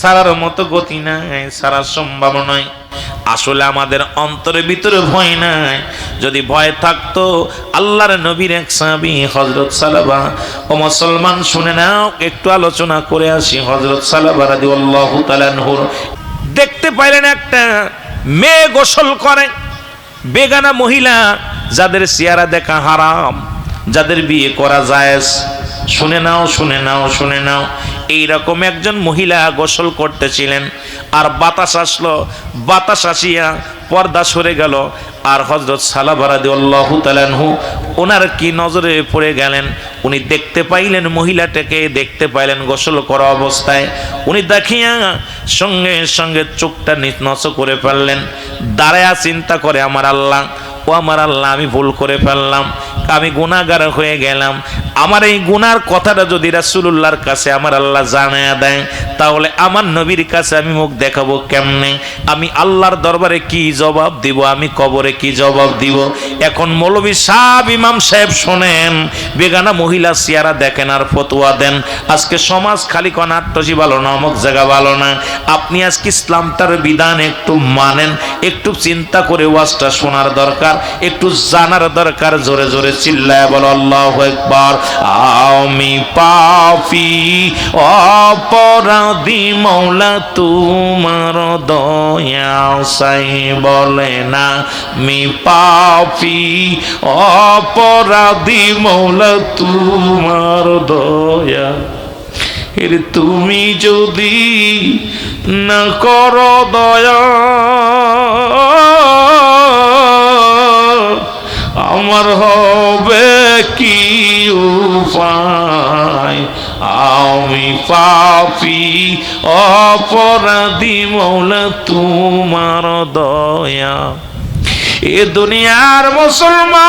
সারার মতো গতি নাই, সারার সম্ভাবনা নয় আসলে আমাদের অন্তরের ভিতরে ভয় নাই। যদি ভয় থাকতো, আল্লাহর নবীর এক সাহাবি হজরত সালাবা, ও মুসলমান শুনে নাও, একটু আলোচনা করে আসি। হজরত সালাবা রাদি আল্লাহ দেখতে পাইলেন একটা মেয়ে গোসল করে। বেগানা মহিলা, যাদের চেহারা দেখা হারাম, যাদের বিয়ে করা যায় শুনে নাও শুনে নাও শুনে নাও। এইরকম একজন মহিলা গোসল করতেছিলেন, আর বাতাস আসলো, বাতাস আসিয়া পর্দা সরে গেল, আর হজরত সালাবারাদি ওনার কি নজরে পড়ে গেলেন, উনি দেখতে পাইলেন মহিলাটাকে, দেখতে পাইলেন গোসল করা অবস্থায়, উনি দেখিয়া সঙ্গে সঙ্গে চোখটা নচ করে ফেললেন, দাঁড়ায়া চিন্তা করে, আমার আল্লাহ, ও আমার আল্লাহ, আমি ভুল করে ফেললাম, আমি গুণাগার হয়ে গেলাম আমার এই গুনার কথাটা যদি রাসুল্লাহর কাছে আমার আল্লাহ জানায় দেয় তাহলে আমার নবীর কাছে আমি মুখ দেখাবো কেমনে? আমি আল্লাহর দরবারে কি জবাব দিব? আমি কবরে কি জবাব দিব? এখন মৌলবী সাহ ইমাম সাহেব শোনেন, বেগানা মহিলা সিয়ারা দেখেন আর ফতোয়া দেন। আজকে সমাজ খালি কনাট্টজি ভালো না, অমুক জায়গা ভালো না। আপনি আজকে ইসলামটার বিধান একটু মানেন, একটু চিন্তা করে ওয়াজটা শোনার দরকার, একটু জানার দরকার, জোরে জোরে চিল্লায় বলো, আল্লাহ একবার আমি পাপি অপরাধী মৌলা তোমার দয়া সাই বলে না আমি পাপি অপরাধী মৌলা তোমার দয়া এর তুমি যদি না কর দয়া আমার হবে কি উপায়? আমি পাপি, অপরাধী মৌলা, তোমার দয়া। এ দুনিয়ার মুসলমান।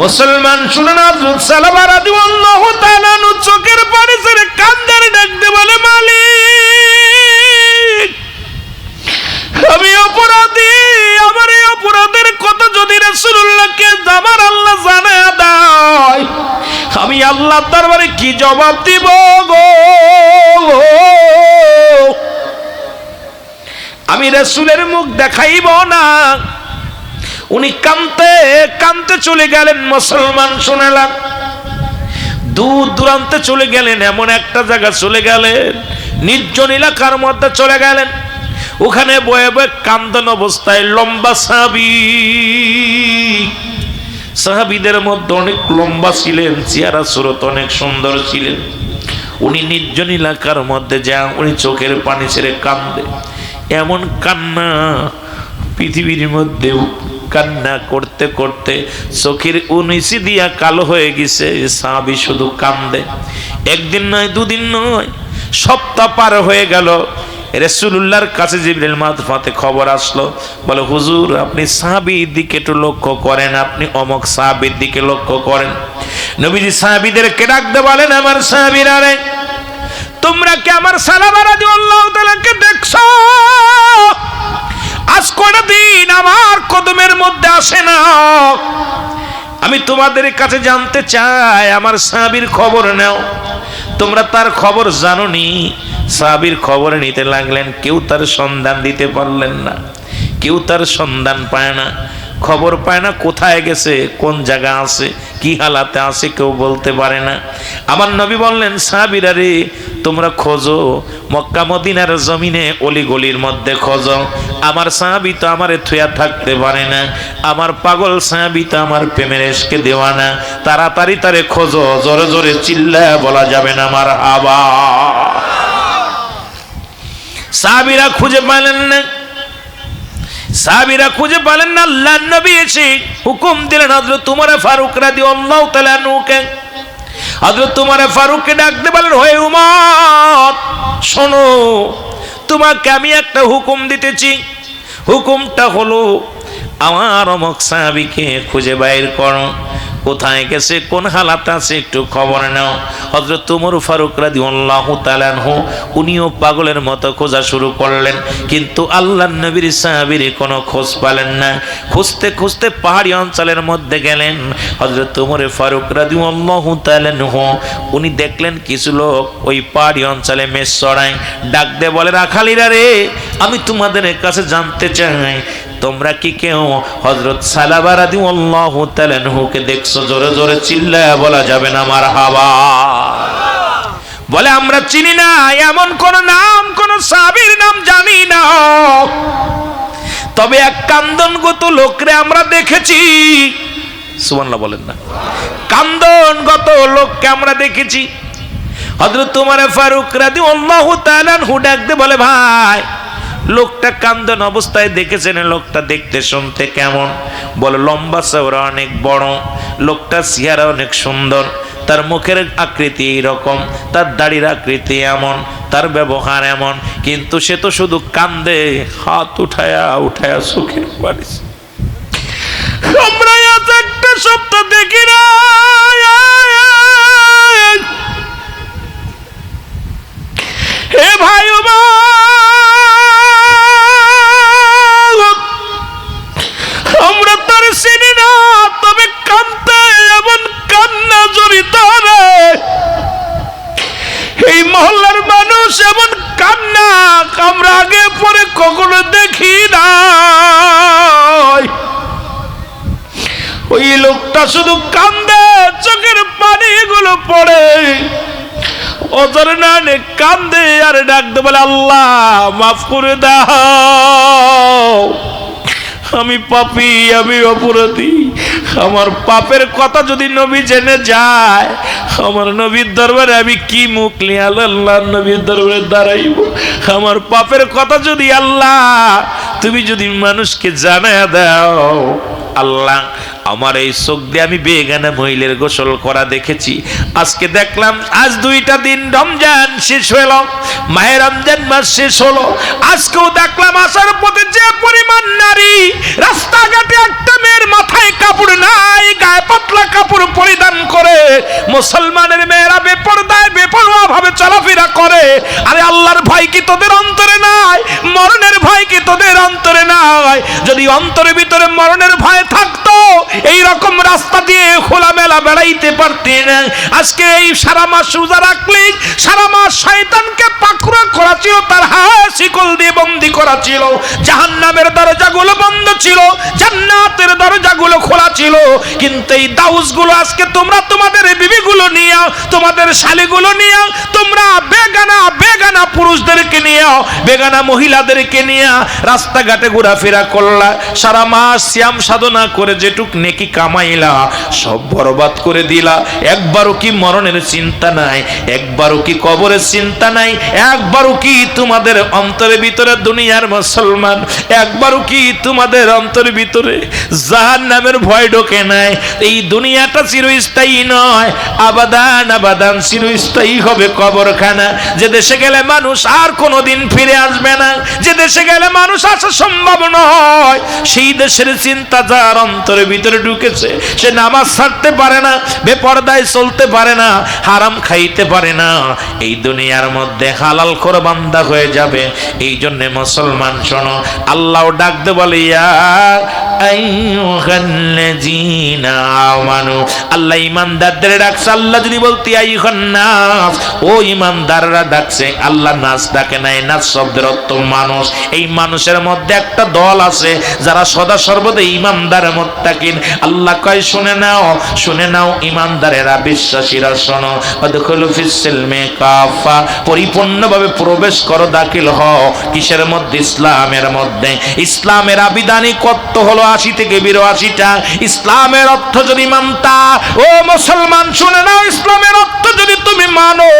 মুসলমান শুনে না চোখের পানি ছেড়ে কান্দারে ডাকতে বলে, মালিক যদি আল্লাহ জানায় দেয়, আমি আল্লাহ কি জবাব দিব গো? আমি রাসূলের মুখ দেখাইব না। উনি কানতে কানতে চলে গেলেন, মুসলমান শুনেলাম। দূর দূরান্তে চলে গেলেন, এমন একটা জায়গা চলে গেলেন, নির্জন এলাকার মধ্যে চলে গেলেন। ওখানে বয়ে বয়ে কান্দন অবস্থায় লম্বা সাহাবি। সাহাবিদের মধ্যে অনেক লম্বা ছিলেন, চেহারা, সুরত অনেক সুন্দর ছিলেন। উনি নির্জন এলাকার মধ্যে যা উনি চোখের পানি ছেড়ে কান্দে। এমন কান্না পৃথিবীর মধ্যে কান্না করতে করতে চোখের উনিশি দিয়া কালো হয়ে গেছে, সাহাবি শুধু কান্দে। একদিন নয়, দুদিন নয়, সপ্তাহ পার হয়ে গেল। রেসুল্লাহর কাছে জিবরিল মাতফাতে খবর আসলো, বলে, হুজুর, আপনি সাহাবির দিকে একটু লক্ষ্য করেন, আপনি অমক সাহাবির দিকে লক্ষ্য করেন। নবীজি সাহাবিদেরকে ডাকতে বলেন, আমার সাহাবিরা রে, তোমরা কি আমার সালামারা দিয়ে আল্লাহ তাআলাকে দেখছ? আজ কটা দিন আমার কদমের মধ্যে আসে না। আমি তোমাদের কাছে জানতে চাই, আমার সাহাবির খবর নাও। তোমরা তার খবর জানো নি সাহাবির খবর নিতে লাগলেন, কেউ তার সন্ধান দিতে পারলেন না, কেউ তার সন্ধান পায় না। খবর পায় না, কোথায় গেছে, কোন জায়গা আছে, কি হালাতে আছে কেউ বলতে পারে না। আমার নবী বললেন, সাহাবিরা রে, তোমরা খোঁজো, মক্কা মদিনার জমিনে অলি গলির মধ্যে খোঁজো। আমার সাহাবি তো আমারে থুয়া থাকতে পারে না, আমার পাগল সাহাবি তো আমার প্রেমের এসকে দেওয়া না। তাড়াতাড়ি তারে খোঁজো, জোরে জোরে চিল্লা বলা যাবে না আমার হাবা সাহাবিরা খুঁজে পাইলেন না। সাহাবিরা খুঁজে পেলেন না আল্লাহ নবী এসে হুকুম দিলেন হজরত তোমার ফারুক রাদি আল্লাহ তালা নুকে হজরত তোমার ফারুককে ডাকতে পারেন হয়ে উমর, শোনো, তোমাকে আমি একটা হুকুম দিতেছি। হুকুমটা হলো, আমার অমক সাহাবিকে খুঁজে বাইর করো। কোথায় গেছে, কোন হালাতে আছে একটু খবর নাও। হজরত উমর ফারুক রাদি আল্লাহ তালানহু উনিও পাগলের মতো খোঁজা শুরু করলেন, কিন্তু আল্লাহ নবীর সাহাবির কোনো খোঁজ পালেন না। খুঁজতে খুঁজতে পাহাড়ি অঞ্চলের মধ্যে গেলেন। হজরত উমরে ফারুক রাদি আল্লাহ তালানহু উনি দেখলেন কিছু লোক ওই পাহাড়ি অঞ্চলে মেষ চড়ায় ডাক দে বলে, রাখালিরা রে, আমি তোমাদের কাছে জানতে চাই তোমরা কি কেউ হজরত সালাবারাদি দেখছ জোরে জোরে চিল্লায় বলা যাবে না আমার হাওয়া বলে, আমরা চিনি না, এমন কোন নাম, কোন সাবির নাম জানি না। তবে এক কান্দনগত লোকরে আমরা দেখেছি। সুবহানাল্লাহ বলেন না। কান্দনগত লোককে আমরা দেখেছি। হযরত তোমার ফারুক রাদিয়াল্লাহু তাআলা হু ডাকতে বলে, ভাই লোকটা কান্দন অবস্থায় দেখেছেন, লোকটা দেখতে শুনতে কেমন? বলে, লম্বা চওড়া, অনেক বড়। লোকটা চেহারা অনেক সুন্দর। তার মুখের আকৃতি এইরকম, তার দাড়ির আকৃতি এমন, তার ব্যবহার এমন, কিন্তু সে তো শুধু কান্দে, হাত উঠায়া উঠায়া সুখের পারিস আল্লাহ, মাফ করে দাও। আমি পাপি, আমি অপরাধী। আমার পাপের কথা যদি নবী জেনে যায়, আমার নবীর দরবারে আমি কি মুখ নিয়ে আল্লাহ নবীর দরবারে দাঁড়াইব? আমার পাপের কথা যদি আল্লাহ, তুমি যদি মানুষকে জানায় দাও, আল্লাহ আমার এই চোখ দিয়ে আমি বেগানা মহিলের গোসল করা দেখেছি। আজকে দেখলাম, আজ দুইটা দিন রমজান শেষ হলো মায়ের রমজান মাস শেষ হলো। আজকেও দেখলাম, আসার পথে যে পরিমাণ নারী, রাস্তাঘাটে একটা মেয়ের মাথায় কাপড় নাই, গায়ে পাতলা কাপড় পরিধান করে, মুসলমানের মেয়েরা বেপরদায় বেপরোয়া ভাবে চলাফেরা করে। আরে আল্লাহর ভয় কি তোদের অন্তরে নাই? মরণের ভয় কি তোদের অন্তরে নাই? যদি অন্তরের ভিতরে মরণের ভয় থাকতো এই রকম রাস্তা দিয়ে খোলামেলা বেড়াইতে পারতেন। আজকে এই সারা মাস রোজা রাখলি সারা মাস শয়তানকে পাকুড়া করা ছিল, তার হাসিকল দিয়ে বন্দি করা ছিল। জাহান্নামের দরজাগুলো ছিল, জান্নাতের দরজাগুলো খোলা ছিল। কিন্তু এই দাউসগুলো আজকে তোমরা তোমাদের বিবিগুলো নিয়ে তোমাদের শালিগুলো নিয়ে তোমরা বেগানা বেগানা পুরুষদেরকে নিয়ে বেগানা মহিলাদেরকে নিয়ে রাস্তাঘাটে ঘোরাফেরা করলা, সারা মাস শ্যাম সাধনা করে যেটুক নেকি কামাইলা, সব বরবাদ করে দিলা। একবারও কি মরণের চিন্তা নাই, একবারও কি কবরের চিন্তা নাই, একবারও কি তোমাদের অন্তরের ভিতরে দুনিয়ার মুসলমান, একবারও কি তোমাদের অন্তরের ভিতরে জাহান নামের ভয় ঢোকে নাই। এই দুনিয়াটা চিরস্থায়ী নয়, আবাদান আবাদান চিরস্থায়ী হবে কবরখানা। যে দেশে গেলে মানুষ আর কোনোদিন ফিরে আসবে না। যে দেশে গেলে মানুষ আসা সম্ভব নয়। সেই দেশের চিন্তা যার অন্তরের ভিতরে ঢুকেছে, সে নামাজ ছাড়তে পারে না, বেপর্দায় চলতে পারে না, হারাম খাইতে পারে না। এই দুনিয়ার মধ্যে হালাল করে বান্দা হয়ে যাবে। এই জন্যে মুসলমান শোনো, আল্লাহ ডাকতে বলে, ইয়া child আইয়ুহাল্লাযীনা আমানু। আল্লাহ আল্লাহ কয়, শুনে নাও শুনে নাও ইমানদারেরা বিশ্বাসীরা, শোনো। অদখলু ফিস প্রবেশ করো, দাখিল হও। কিসের মধ্যে? ইসলামের মধ্যে। ইসলামের আবিধানিক কত হলো আশি থেকে বিরাশিটা ইসলামের অর্থ যদি মানতা, ও মুসলমান শুনে নাও, ইসলামের অর্থ যদি তুমি মানো।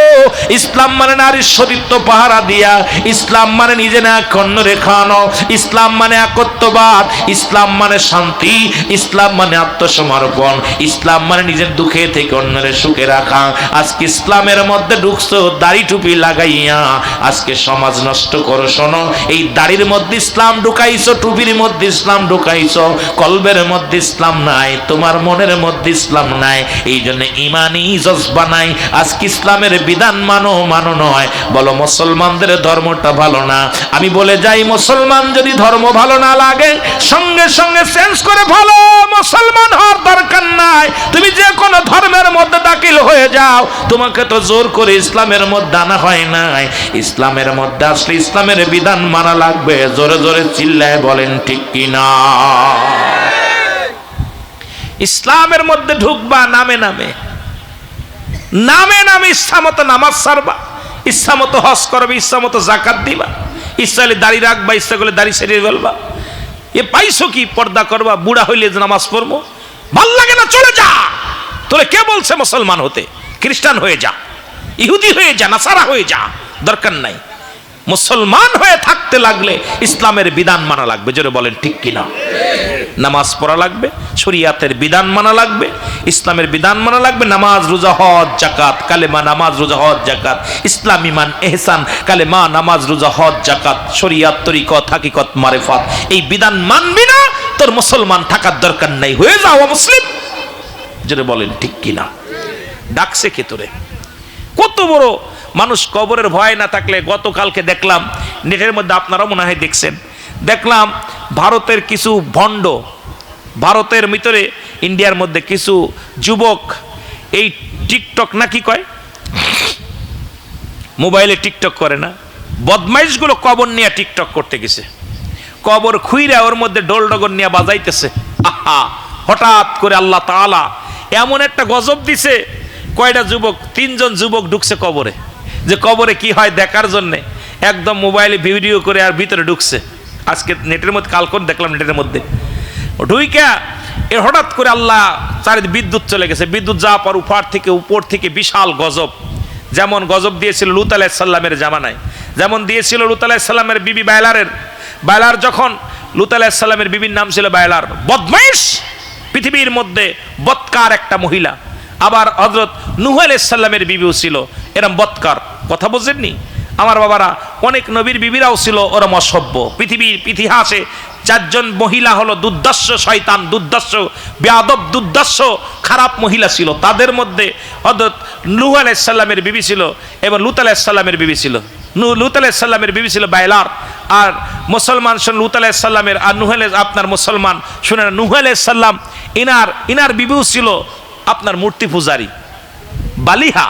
ইসলাম মানে নারীর সতীত্ব পাহারা দিয়া, ইসলাম মানে নিজে না কর্ণ রেখানো ইসলাম মানে একত্ববাদ, ইসলাম মানে শান্তি, ইসলাম মানে আত্মসমর্পণ, ইসলাম মানে নিজের দুঃখে থেকে অন্যের সুখে রাখা। আজকে ইসলামের মধ্যে ঢুকছো, দাড়ি টুপি লাগাইয়া, আজকে সমাজ নষ্ট করো, শোনো, এই দাড়ির মধ্যে ইসলাম ঢুকাইছো, টুপির মধ্যে ইসলাম ঢুকাইছো কলবের মধ্যে ইসলাম নাই, তোমার মনের মধ্যে ইসলাম নাই, এই জন্য ইমানই জজবা নাই আজকে ইসলামের বিধান মানো মানো নয়। বলো, মুসলমানদের ধর্মটা ভালো না? আমি বলে যাই, মুসলমান যদি ধর্ম ভালো না লাগে, সঙ্গে সঙ্গে চেঞ্জ করে ভালো, মুসলমান হওয়ার দরকার নাই। তুমি যে কোনো ধর্মের মধ্যে দাখিল হয়ে যাও, তোমাকে তো জোর করে ইসলামের মধ্যে আনা হয় নাই। ইসলামের মধ্যে আসলে ইসলামের বিধান মানা লাগবে, জোরে জোরে চিল্লায় বলেন ঠিক কিনা? ইসলামের মধ্যে ঢুকবা, নামে নামে। নামে নামে ইচ্ছা মতো নামাজ সারবা ইচ্ছা মতো হজ করবে, ইচ্ছা মতো জাকাত দিবা, ইচ্ছা হলে দাড়ি রাখবা, ইচ্ছা করলে দাড়ি সেরিয়ে ফেলবা। এ পাইছো কি? পর্দা করবা, বুড়া হইলে নামাজ পড়ব। ভালো লাগে না, চলে যা। তোরে কে বলছে মুসলমান হতে? খ্রিস্টান হয়ে যা, ইহুদি হয়ে যা, নাসারা হয়ে যা, দরকার নাই। মুসলমান হয়ে থাকতে লাগলে ইসলামের বিধান মানা লাগবে, জোরে বলেন ঠিক কিনা? নামাজ পড়া লাগবে, শরিয়াতের বিধান মানা লাগবে, ইসলামের বিধান মানা লাগবে, নামাজ, রোজা, হজ জাকাত কালেমা, নামাজ, রোজা, হজ জাকাত ইসলাম ইমান এহসান, কালেমা, নামাজ, রোজা, হজ জাকাত শরিয়াত, তরিকত, হাকিকত, মারেফাত, এই বিধান মানবি না, তোর মুসলমান থাকার দরকার নাই, হয়ে যাও মুসলিম। যেটা বলেন ঠিক কিনা? ডাকছে কে তোরে? কত বড় মানুষ কবরের ভয় না থাকলে গতকালকে দেখলাম, নেটের মধ্যে আপনারাও মনে হয় দেখছেন। দেখলাম ভারতের কিছু ভণ্ড, ভারতের ভিতরে ইন্ডিয়ার মধ্যে কিছু যুবক, এই টিকটক না কি কয়? মোবাইলে টিকটক করে না। বদমাইশগুলো কবর নিয়ে টিকটক করতে গেছে। কবর খুইরা ওর মধ্যে ডোল ডগর নিয়ে বাজাইতেছে। আহা, হঠাৎ করে আল্লাহ তাআলা এমন একটা গজব দিছে, কয়টা যুবক, তিনজন যুবক ঢুকছে কবরে। যে কবরে কি হয় দেখার জন্যে একদম মোবাইলে ভিডিও করে আর ভিতরে ঢুকছে। আজকে নেটের মধ্যে কালকন দেখলাম নেটের মধ্যে। ঢুইকা এর হঠাৎ করে আল্লাহ চারিদিকে বিদ্যুৎ চলে গেছে। বিদ্যুৎ যাওয়ার পর উপর থেকে উপর থেকে বিশাল গজব। যেমন গজব দিয়েছিল লুত আলাইসাল্লামের জামানায়। যেমন দিয়েছিল লুত আলাইসাল্লামের বিবি বায়লারের। বায়লার যখন লুত আলাইসাল্লামের বিবির নাম ছিল বায়লার। বদমাইশ! পৃথিবীর মধ্যে বৎকার একটা মহিলা। আবার হজরত নুহ আলাইসাল্লামের বিবিও ছিল। এরম বৎকার। কথা বুঝেননি আমার বাবারা, অনেক নবীর বিবিরাও ছিল ওরম অসভ্য। পৃথিবীর ইতিহাসে চারজন মহিলা হলো দুর্দর্শ শয়তান দুর্দর্শ বেয়াদব দুর্দর্শ খারাপ মহিলা ছিল। তাদের মধ্যে হজরত নুহ আলাইসাল্লামের বিবি ছিল এবং লুত আলাইসাল্লামের বিবি ছিল। লুত আলাইসাল্লামের বিবি ছিল বাইলার। আর মুসলমান শুন, লুত আলাইসাল্লামের আর নুহ আপনার মুসলমান শুনেন, নুহ আলাইসাল্লাম ইনার ইনার বিবিও ছিল আপনার মূর্তি পূজারী। বালিহা।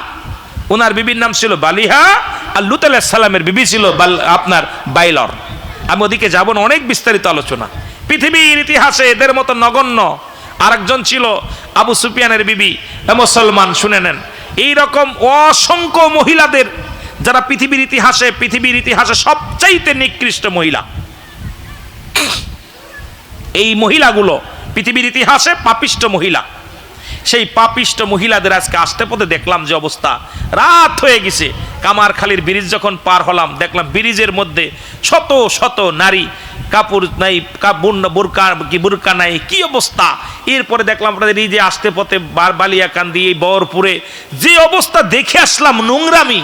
ওনার বিবির নাম ছিল বালিহা আর লুত সালামের বিবি ছিল আপনার বাইলর। আমি ওদিকে যাব না, অনেক বিস্তারিত আলোচনা। পৃথিবীর ইতিহাসে এদের মতো নগণ্য আরেকজন ছিল আবু সুফিয়ানের বিবি মুসলমান, শুনে নেন। এই রকম অসংখ্য মহিলাদের যারা পৃথিবীর ইতিহাসে পৃথিবীর ইতিহাসে সবচাইতে নিকৃষ্ট মহিলা। এই মহিলাগুলো পৃথিবীর ইতিহাসে পাপিষ্ট মহিলা। সেই পাপিষ্ট মহিলাদের আজকে আসতে পথে দেখলাম যে অবস্থা। রাত হয়ে গেছে। কামারখালির ব্রিজ যখন পার হলাম, দেখলাম ব্রিজের মধ্যে শত শত নারী, কাপড় নাই বোরকা কি, বুরকা নাই, কি অবস্থা? এরপরে দেখলাম আপনাদের এই যে আসতে পথে বার বালিয়াকান্দি, এই বরপুরে যে অবস্থা দেখে আসলাম নোংরামি।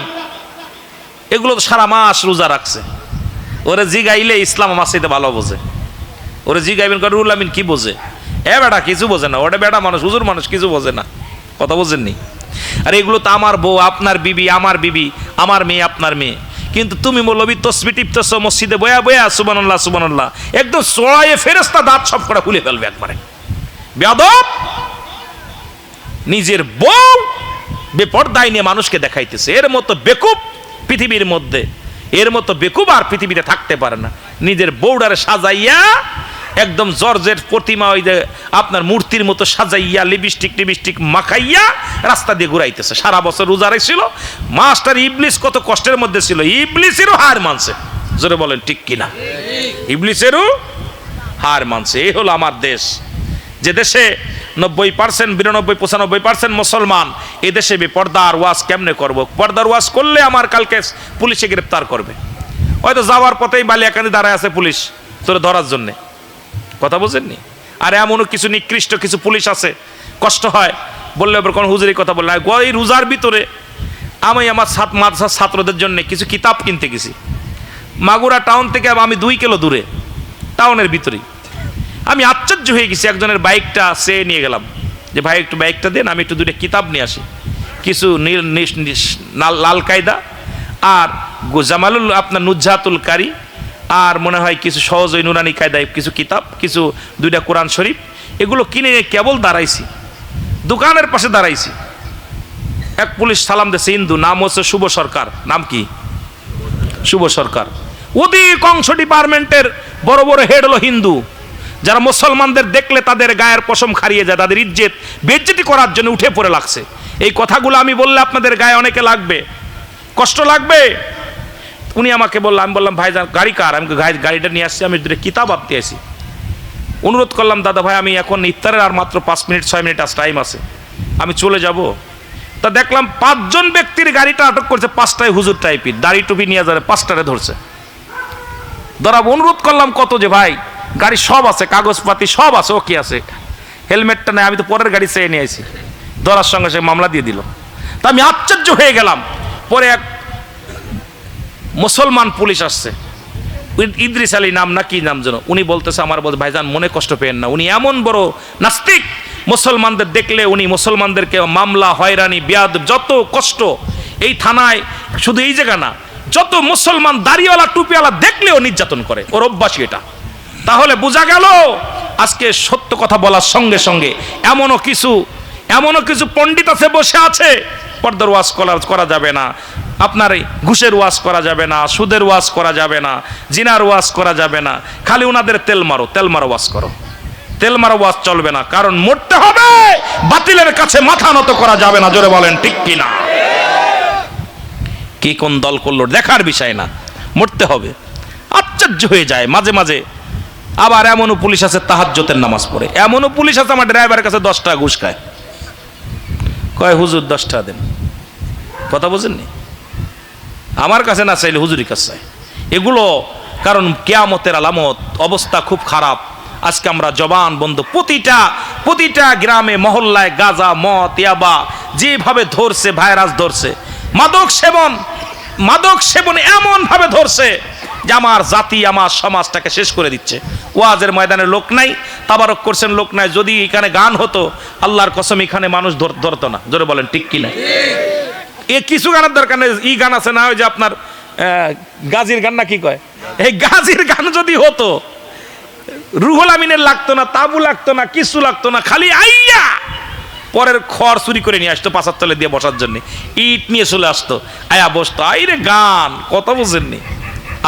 এগুলো তো সারা মাস রোজা রাখছে। ওরা জিগাইলে ইসলাম আমার সাথে ভালো বোঝে। ওরা জিগাইবেন রুল আমিন কি বোঝে? এ বেটা, কিছু বোঝে না। ওটা বেটা মানুষ, হুজুর মানুষ, কিছু বোঝে না। কথা বোঝেননি? আর এগুলো তো আমার বউ, আপনার বিবি, আমার বিবি, আমার মেয়ে, আপনার মেয়ে। কিন্তু তুমি মৌলবি তসবি টিপতেছ, মসজিদে বয়া বয়া সুবানাল্লাহ সুবানাল্লাহ একদম চড়াইয়ে ফেরেস্তা দাঁত সব কটা খুলে ফেলবে একবারে। বেয়াদব! নিজের বউ বেপর্দায় নিয়ে মানুষকে দেখাইতেছে। এর মতো বেকুব পৃথিবীর মধ্যে, এর মতো বেকুব আর পৃথিবীতে থাকতে পারে না। নিজের বউডারে সাজাইয়া একদম জর্জের প্রতিমা ওই যে আপনার মূর্তির মতো সাজাইয়া লিপস্টিক টিপস্টিক মাখাইয়া রাস্তা দিয়ে ঘুরাইতেছে। সারা বছর রোজা ছিল মাস্টার ইবলিস কত কষ্টের মধ্যে ছিল। ইবলিসেরও হার মানছে। জোরে বলেন, ঠিক কিনা? ইবলিসেরও হার মানছে। এই হলো আমার দেশ। যে দেশে নব্বই পার্সেন্ট, বিরানব্বই, পঁচানব্বই পার্সেন্ট মুসলমান, এ দেশে বে পর্দার ওয়াজ কেমনে করব? পর্দার ওয়াজ করলে আমার কালকে পুলিশে গ্রেপ্তার করবে। হয়তো যাওয়ার পথেই বালিয়াকান্দি দাঁড়ায় আছে পুলিশ, তোরে ধরার জন্যে। কথা বুঝেননি? আর এমনও কিছু নিকৃষ্ট, কিছু পুলিশ আছে, কষ্ট হয়, বললে এবার কোন হুজুরি কথা বললে এই রোজার ভিতরে আমি আমার সাত মাদ্রাসার ছাত্রদের জন্য কিছু কিতাব কিনতে গেছি। মাগুরা টাউন থেকে আমি দুই কিলো দূরে, টাউনের ভিতরেই। আমি আশ্চর্য হয়ে গেছি, একজনের বাইকটা সে নিয়ে গেলাম। যে ভাই, একটু বাইকটা দেন, আমি একটু দুটো কিতাব নিয়ে আসি। কিছু নীল লাল- কায়দা আর জামালুল, আপনার নুজ্জাতুল কারি আর মনে হয় কিছু সহজ ওই নুরানি কায়দায় কিছু কিতাব, কিছু দুইটা কোরআন শরীফ, এগুলো কিনে কেবল দাঁড়াইছি। দোকানের পাশে দাঁড়াইছি। এক পুলিশ সালাম দিয়েছে হিন্দু নাম হচ্ছে শুভ সরকার। নাম কি? শুভ সরকার। অধিকাংশ ডিপার্টমেন্টের বড় বড় হেড হলো হিন্দু। যারা মুসলমানদের দেখলে তাদের গায়ের পশম খারিয়ে যায়, তাদের ইজ্জত, বেজ্জতি করার জন্য উঠে পড়ে লাগছে। এই কথাগুলো আমি বললে আপনাদের গায়ে অনেকে লাগবে। কষ্ট লাগবে? উনি আমাকে বলল, আমি বললাম ভাই গাড়ি কার? আমি গাড়িটা নিয়ে আসছি, আমি কিতাব আনতে আসি। অনুরোধ করলাম, দাদা ভাই, আমি এখন ইফতারের আর মাত্র পাঁচ মিনিট, ছয় মিনিট আজ টাইম আছে। আমি চলে যাব? তা দেখলাম, পাঁচজন ব্যক্তির গাড়িটা আটক করছে পাঁচটায় হুজুর টাইপের, দাড়ি টুপি নিয়ে যাবে, পাঁচটারে ধরছে। ধরা অনুরোধ করলাম, কত যে ভাই, গাড়ি সব আছে, কাগজপাতি সব আছে, ও কি আছে? হেলমেটটা নেই, আমি তো পরের গাড়ি চেয়ে নিয়ে আসি ধরার সঙ্গে সে মামলা দিয়ে দিল। তা আমি আশ্চর্য হয়ে গেলাম। পরে এক মুসলমান পুলিশ আসছে। ইদ- ইদ্রিস আলী নাম না কি নাম যেন? উনি বলতেছে, আমার বলতে, ভাইজান, মনে কষ্ট পেয়েন না। উনি এমন বড় নাস্তিক, মুসলমানদের দেখলে উনি মুসলমানদেরকে মামলা, হয়রানি, বিয়াদ, যত কষ্ট এই থানায়, শুধু এই জায়গা না, যত মুসলমান দাড়িওয়ালা, টুপিওয়ালা দেখলেও নির্যাতন করে। ওর অভ্যাসই এটা। তাহলে বোঝা গেল, আজকে সত্য কথা বলার সঙ্গে সঙ্গে এমনও কিছু এমনও কিছু পণ্ডিত আছে, বসে আছে। পর্দার ওয়াজ করা যাবে না। আপনার ঘুষের ওয়াজ করা যাবে না, সুদের ওয়াজ করা যাবে না, জিনার ওয়াজ করা যাবে না, খালি ওনাদের তেল মারো তেল মারো ওয়াজ করো। তেল মারো ওয়াজ চলবে না, কারণ মরতে হবে, বাতিলের কাছে মাথা নত করা যাবে না, জোরে বলেন, ঠিক কি না কি কোন দল করল, দেখার বিষয় না, মরতে হবে। আশ্চর্য হয়ে যায়, মাঝে মাঝে আবার এমনও পুলিশ আছে তাহাজ্জতের নামাজ পড়ে, এমনও পুলিশ আছে আমার ড্রাইভারের কাছে দশটা ঘুষ খায়। কয়, হুজুর দশটা দেন। কথা বুঝেননি? আমার কাছে না চাইলে হুজুরি কাছে এগুলো কারণ কেয়ামতের আলামত, অবস্থা খুব খারাপ। আজকে আমরা জবান বন্ধ, প্রতিটা প্রতিটা গ্রামে, মহল্লায় গাজা, মদ, ইয়াবা, যেভাবে ধরছে, ভাইরাস ধরছে। মাদক সেবন মাদক সেবন এমন ভাবে ধরছে যে আমার জাতি, আমার সমাজটাকে শেষ করে দিচ্ছে। ওয়াজের ময়দানে লোক নাই, তাবারক করছেন লোক নাই। যদি এখানে গান হতো, আল্লাহর কসম এখানে মানুষ ধর- ধরতো না। জোরে বলেন, ঠিক কিনা? এ কিছু গানের দরকার নেই। ই গান আছে না, ওই যে আপনার গাজীর গান না কি কয়? এই গাজীর গান যদি হতো, রুহুল আমিনের লাগতো না, তাবু লাগতো না কিছু লাগতো না, খালি আইয়া পরের খড় চুরি করে নিয়ে আসতো পাশার তলে দিয়ে বসার জন্য। ইট নিয়ে চলে আসতো, আয়া বসতো, আইরে গান, কথা বুঝেননি।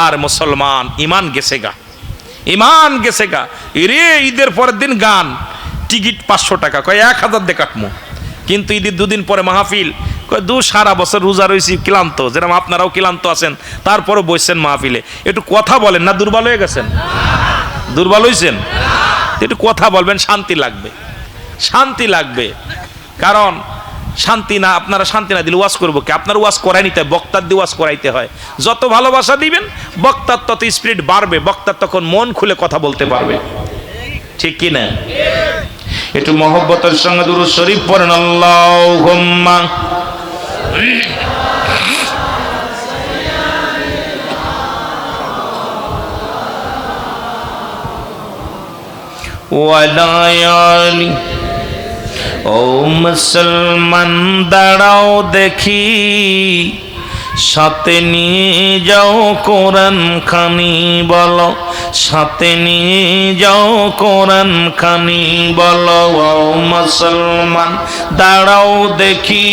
আর মুসলমান, ইমান গেছে গা। ইমান গেছে গা। রে ঈদের পরের দিন গান, টিকিট পাঁচশো টাকা, কয় এক হাজার দিয়ে কাটমো। কিন্তু ঈদের দুদিন পরে মাহফিল দু সারা বছর রোজা রয়েছি ক্লান্ত। যেরকম আপনারাও ক্লান্ত আছেন তারপরে বসছেন মাহফিলে। একটু কথা বলেন না, দুর্বল হয়ে গেছেন? দুর্বল হয়েছেন একটু কথা বলবেন, শান্তি লাগবে। শান্তি লাগবে। কারণ শান্তি না, আপনারা শান্তি না দিলে ওয়াজ করব কি? আপনার ওয়াজ করাই নিতে হয়, বক্তার দিয়ে ওয়াজ করাইতে হয়। যত ভালোবাসা দিবেন, বক্তার তত স্পিরিট বাড়বে, বক্তার তখন মন খুলে কথা বলতে পারবে। ঠিক কি না? একটু মহব্বতের সঙ্গে দুরু শরীফ পড়েন, আল্লাহুম্মা। ওয়ালায়ালি ও মুসলমান দাঁড়াও দেখি সাথে নিয়ে যাও কোরআন খানি বলো। সাথে নিয়ে যাও কোরআন খানি বলো মুসলমান, দাঁড়াও দেখি।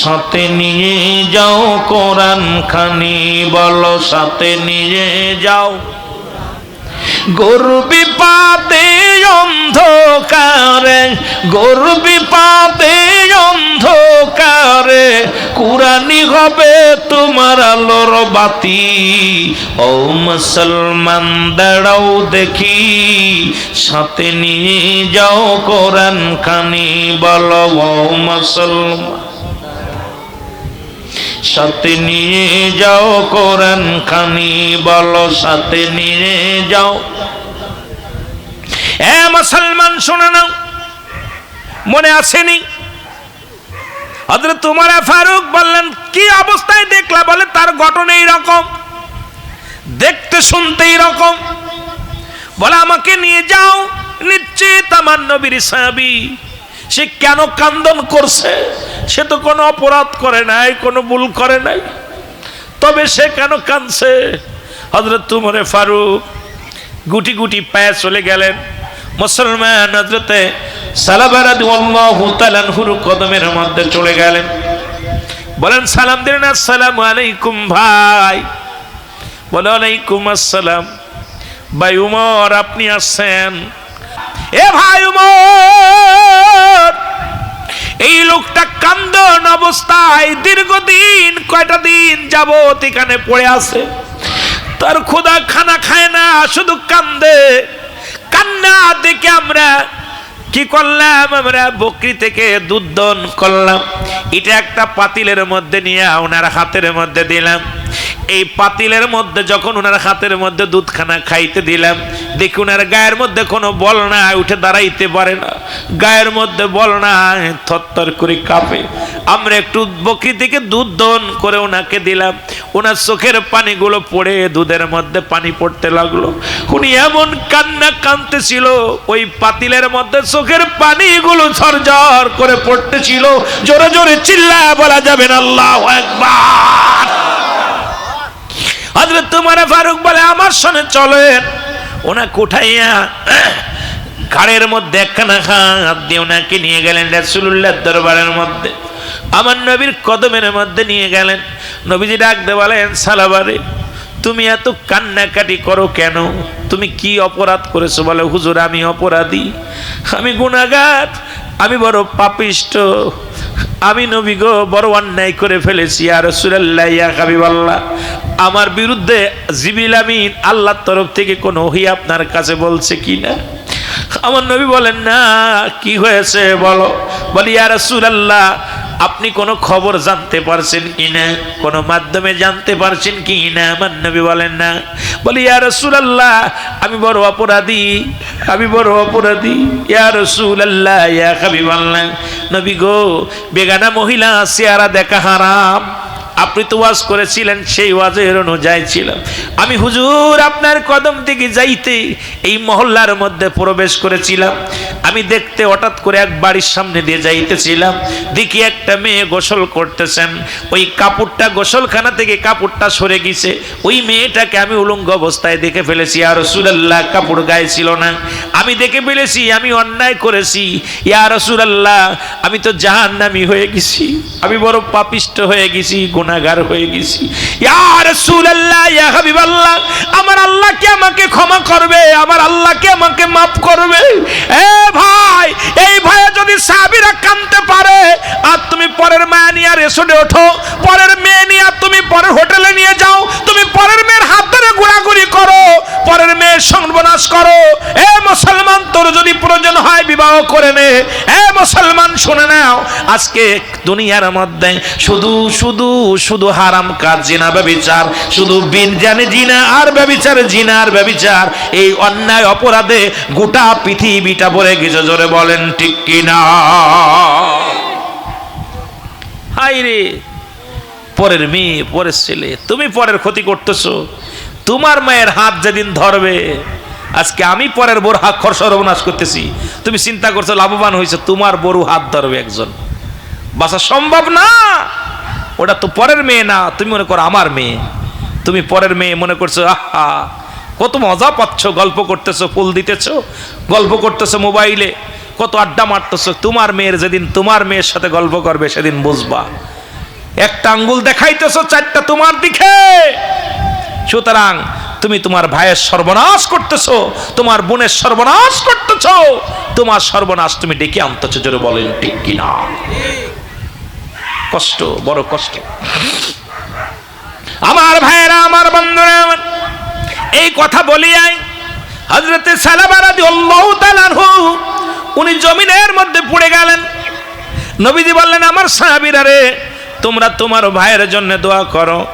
সাথে নিয়ে যাও কোরআন খানি বলো। সাথে নিয়ে যাও গরবি বিপাতে অন্ধকারে গরবি বিপাতে অন্ধকারে কুরানি হবে তোমার আলোর বাতি। ও মুসলমান, দাঁড়াও দেখি, সাথে নিয়ে যাও কোরআন খানি বলো ও মুসলমান। সাথে নিয়ে যাও কোরআন খানি, বলো সাথে নিয়ে যাও। এ মুসলমান, শোনে নাও। মনে আসেনি? হযরত তোমার ফারুক বললেন, কি অবস্থায় দেখলা? বলে, তার ঘটনা রকম, দেখতে শুনতে রকম। বলে, আমাকে নিয়ে যাও, নিশ্চিত আমার নবীর সাহাবী। সে কেন কান্দন করছে? সে তো কোনো অপরাধ করে নাই, কোনো ভুল করে নাই। তবে সে কেন কাঁদছে? হজরত তুমরে ফারুক গুটি গুটি পায়ে চলে গেলেন। মুসলমান হজরতে সালাবারাদ হুর কদমের মধ্যে চলে গেলেন। বলেন, সালাম দিলেন আসসালামু আলাইকুম ভাই। বলে, আলাইকুম আসসালাম। ভাই উমর, আপনি আসছেন? এ ভাই উমর! এই লোকটা কান্দন অবস্থায় দীর্ঘদিন কয়টা দিন যাবত এখানে পড়ে আছে। তার খোদা খানা খায় না, শুধু কান্দে। কান্না দেখে আমরা কি করলাম? আমরা বকরি থেকে দুধ দন করলাম। এটা একটা পাতিলের মধ্যে নিয়ে, ওনার হাতের মধ্যে দিলাম। এই পাতিলের মধ্যে যখন ওনার হাতের মধ্যে দুধখানা খাইতে দিলাম, দেখি ওনার গায়ের মধ্যে কোনো বল না উঠে দাঁড়াইতে পারে না। গায়ের মধ্যে বল না থরথর করে কাঁপে। আমরা একটু বকরি থেকে দুধ দন করে ওনাকে দিলাম। ওনার চোখের পানিগুলো পড়ে দুধের মধ্যে পানি পড়তে লাগল। উনি এমন কান্না কাঁদতেছিল, ওই পাতিলের মধ্যে চোখের পানিগুলো ঝরঝর করে পড়তেছিল। জোরে জোরে চিল্লা বলা যাবে না, আল্লাহ একবার হজরত তোমার ফারুক বলে, আমার সঙ্গে চলেন ওনা কোঠাইয়া ঘাড়ের মধ্যে একখানা হাত দিয়ে ওনাকে নিয়ে গেলেন রাসূলুল্লাহ দরবারের মধ্যে। আমার নবীর কদমের মধ্যে নিয়ে গেলেন। নবীজি ডাকতে বলেন, সালাবারে, তুমি এত কান্নাকাটি করো কেন? তুমি কি অপরাধ করেছ? বলে, হুজুর, আমি অপরাধী। আমি গুণাগার আমি বড় পাপিষ্ট। আমি নবী গো, বড় অন্যায় করে ফেলেছি আর হাবিবাল্লাহ। আমার বিরুদ্ধে জিবিল আমিন আল্লাহর তরফ থেকে কোনো ওহি আপনার কাছে বলছে কি না আমার নবী বলেন, না, কি হয়েছে বলো? বলি আর সুরাল্লাহ আপনি কোনো খবর জানতে পারছেন কি না? কোনো মাধ্যমে জানতে পারছেন কি না? আমার নবী বলেন না। বলি, ইয়া রসুল আল্লাহ আমি বড় অপরাধী, আমি বড় অপরাধী। ইয়া রসুল আল্লাহ ইয়া হাবিবাল্লাহ। নবী গো, বেগানা মহিলা, চেহারা দেখা হারাম। আপনি তো ওয়াজ করেছিলেন, সেই ওয়াজের অনুযায়ী ছিলাম। আমি হুজুর, আপনার কদম থেকে যাইতে এই মহল্লার মধ্যে প্রবেশ করেছিলাম। আমি দেখতে হঠাৎ করে এক বাড়ির সামনে দিয়ে যাইতেছিলাম। দেখি একটা মেয়ে গোসল করতেছেন। ওই কাপড়টা গোসলখানা থেকে কাপড়টা সরে গেছে। ওই মেয়েটাকে আমি উলঙ্গ অবস্থায় দেখে ফেলেছি। আর রসুলাল্লাহ, কাপড় গায়ে ছিল না। আমি দেখে ফেলেছি, আমি অন্যায় করেছি। ইয়া রসুলাল্লাহ, আমি তো জাহান্নামি হয়ে গেছি। আমি বড় পাপিষ্ট হয়ে গেছি, গুনাহগার হয়ে গেছি। ইয়া রাসূলুল্লাহ, ইয়া হাবিবাল্লাহ, আমার আল্লাহ কি আমাকে ক্ষমা করবে? আমার আল্লাহ কি আমাকে মাফ করবে? এ ভাই, এই ভয়ে যদি সাহাবীরা কাঁদতে পারে, আর তুমি পরের মায়া নিয়ে রেসোর্টে ওঠো, পরের মেয়ে নিয়ে তুমি পরের হোটেলে নিয়ে যাও, তুমি পরের মেয়ের হাত ধরে ঘোরাঘুরি করো, পরের মেয়ের সর্বনাশ করো। এ মুসলমান, তোর যদি প্রয়োজন হয় বিবাহ করে নে। এ মুসলমান, শুনে নাও, আজকে দুনিয়ার মধ্যে শুধু শুধু শুধু হারাম কাজ, জিনা, ব্যবিচার, শুধু বিন জানে জিনা আর ব্যবিচার, জিনা আর ব্যবিচার। এই অন্যায় অপরাধে গোটা পৃথিবীটা ভরে গেছে। জোরে বলেন, ঠিক কিনা? হাই রে পরের মেয়ে, পরের ছেলে, তুমি পরের ক্ষতি করতেছো। তোমার মায়ের হাত যেদিন ধরবে, আজকে আমি পরের বড় হাত খর সর্বনাশ করতেছি। তুমি চিন্তা করছ, লাভবান হয়েছে তোমার বড় হাত ধরবে একজন। বাসা সম্ভব না! ওটা তো পরের মেয়ে না, তুমি মনে করো আমার মেয়ে। তুমি পরের মেয়ে, মনে করছ, আহা! কত মজা পাচ্ছ, গল্প করতেছো, ফুল দিতেছ, গল্প করতেছো মোবাইলে, কত আড্ডা মারতেছো, তোমার মেয়ের যেদিন তোমার মেয়ের সাথে গল্প করবে সেদিন বুঝবা। একটা আঙ্গুল দেখাইতেছো, চারটা তোমার দিকে। সুতরাং তুমি তোমার ভাইয়ের সর্বনাশ করতেছো, তোমার বোনের সর্বনাশ করতেছ, তোমার সর্বনাশ তুমি ডেকে আনতেছো, জোরে বলেন ঠিক কিনা। কষ্ট, বড় কষ্ট। আমার ভাইয়েরা, আমার বন্ধুরা, আমার এই কথা বলিয়াই হজরতে তাআলাহু উনি জমিনের মধ্যে পড়ে গেলেন। নবীজি বললেন, আমার সাহাবীরা রে, তোমরা তোমার ভাইয়ের জন্য দোয়া করো।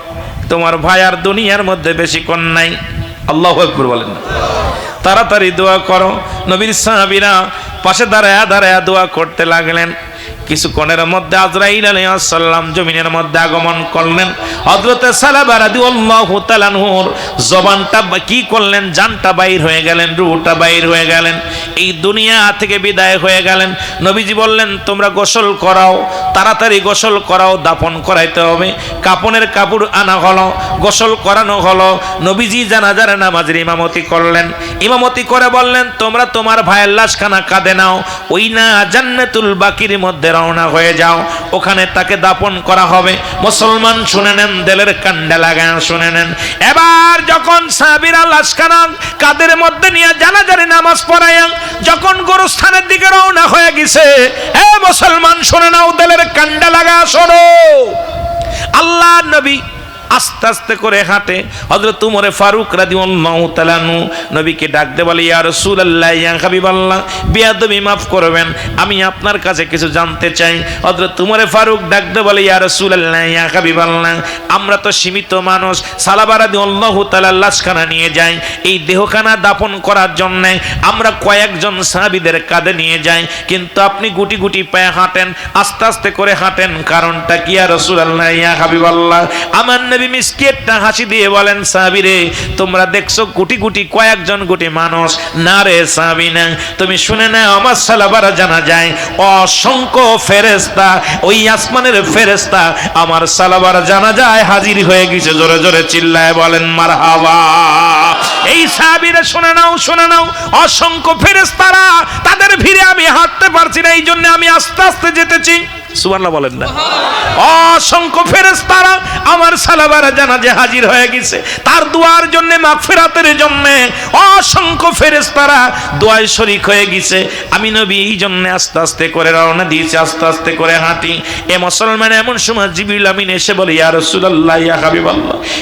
তোমার ভাই আর দুনিয়ার মধ্যে বেশি নাই আল্লাহু আকবার বলেন তাড়াতাড়ি দোয়া করো। নবীর সাহাবীরা পাশে দাঁড়ায়া দাঁড়ায়া দোয়া করতে লাগলেন। কিছুক্ষণের মধ্যে আজরাইল আলাইহিসসালাম জমিনের মধ্যে আগমন করলেন। হযরতে সালাবা রাদিয়াল্লাহু তাআলার জবানটা কি করলেন? জানটা বাইর হয়ে গেলেন, রুহটা বাইর হয়ে গেলেন, এই দুনিয়া থেকে বিদায় হয়ে গেলেন। নবীজি বললেন, তোমরা গোসল করাও, তাড়াতাড়ি গোসল করাও দাপন করাইতে হবে। কাপনের কাপড় আনা হলো, গোসল করানো হলো। নবীজি জানাজার নামাজের ইমামতি করলেন। ইমামতি করে বললেন, তোমরা তোমার ভাইয়ের লাশখানা কাঁদে নাও। ওই না জান্নাতুল বাকির মধ্যে রওনা হয়ে যাও। ওখানে তাকে দাপন করা হবে। মুসলমান শুনে নেন, দেলের কান্ডা লাগায় শুনে নেন। এবার যখন সাবিরা লাশখানা কাদের মধ্যে নিয়ে জানাজারি নামাজ পড়ায় যখন গোরস্থানের দিকে রওনা হয়ে গেছে এ মুসলমান শুনে নাও, দেলের কান্ডা লাগা, শোনো। আল্লাহ নবী আস্তে আস্তে করে হাঁটে। হযরত উমরে ফারুক রাদিয়াল্লাহু তাআলা নু নবীকে ডাক দে বলে, ইয়া রাসূলুল্লাহ, ইয়া হাবিবাল্লাহ, বিয়াদবি মাফ করবেন। আমি আপনার কাছে কিছু জানতে চাই। হযরত উমরে ফারুক ডাক দে বলে, ইয়া রাসূলুল্লাহ, ইয়া হাবিবাল্লাহ, আমরা তো সীমিত মানুষ। সালাবা রাদিয়াল্লাহু তাআলা লাশখানা নিয়ে যাই। এই দেহখানা দাপন করার জন্য আমরা কয়েকজন সাহাবীদের কাঁধে নিয়ে যাই। কিন্তু আপনি গুটি গুটি পায়ে হাঁটেন, আস্তে আস্তে করে হাঁটেন। কারণটা কি? আর রাসূলুল্লাহ, ইয়া হাবিবাল্লাহ, আমার নবী মিসকি একটা হাসি দিয়ে বলেন, সাহাবীরে, তোমরা দেখছ কোটি কোটি কয়েকজন কোটি মানুষ? না রে সাহাবী, না। তুমি শুনে না আমার সালাবারা জানা যায়, অসংখ্য ফেরেস্তা ওই আসমানের ফেরেস্তা আমার সালাবার জানা যায় হাজির হয়ে গেছে। জোরে জোরে চিল্লায় বলেন, মারহাবা। এই সাহাবীরা শুনে নাও শুনে নাও, অসংখ্য ফেরেস্তারা তাদের ভিড়ে আমি হাঁটতে পারছি না এই জন্য আমি আস্তে আস্তে যেতেছি। সুবহানাল্লাহ বলেন না। অসংখ্য ফেরেশতারা আমার সালাবারা হাজির হয়ে গেছে। তার দোয়ার জন্য জন্য অসংখ্য ফেরেশতারা দোয়ায় শরীক হয়ে গেছে। আমি নবী এই জন্য আস্তে আস্তে করে রওনা দিয়েছি, আস্তে আস্তে করে হাঁটি। এ মুসলমান এমন সময় জিবরিল আমিন এসে বলে, ইয়া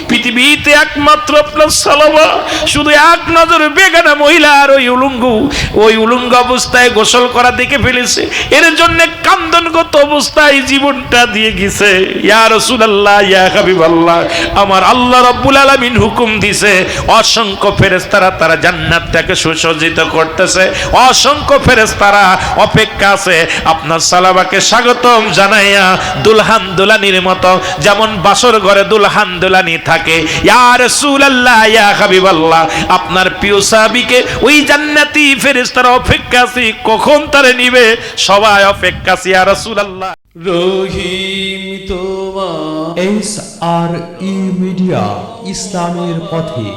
পৃথিবীতে একমাত্র আপনার সালাবা শুধু এক নজর বেগানা মহিলা আর ওই উলুঙ্গু। ওই উলুঙ্গ অবস্থায় গোসল করা দেখে ফেলেছে। এর জন্য কান্দনগত অবস্থায় জীবনটা দিয়ে গেছে। ইয়া রাসূলুল্লাহ, ইয়া হাবিবাল্লাহ, আমার আল্লাহ রাব্বুল আলামিন হুকুম দিছে, অসংখ্য ফেরেশতারা তারা জান্নাতটাকে সুসজ্জিত করতেছে। অসংখ্য ফেরেশতারা অপেক্ষা আছে। আপনার সালাবাকে স্বাগতম জানাইয়া দুলহান দুলানির মতো, যেমন বাসর ঘরে দুলহান দুলানি থাকে। ইয়া রাসূলুল্লাহ, ইয়া হাবিবাল্লাহ, আপনার প্রিয় সাহাবীকে ওই জান্নাতি ফেরেশতারা অপেক্ষা আছে, কখন তারে নিবে? সবাই অপেক্ষা আছে, ইয়া রাসূলুল্লাহ। রহিম তোমা এস আর ই মিডিয়া ইসলামের পথে।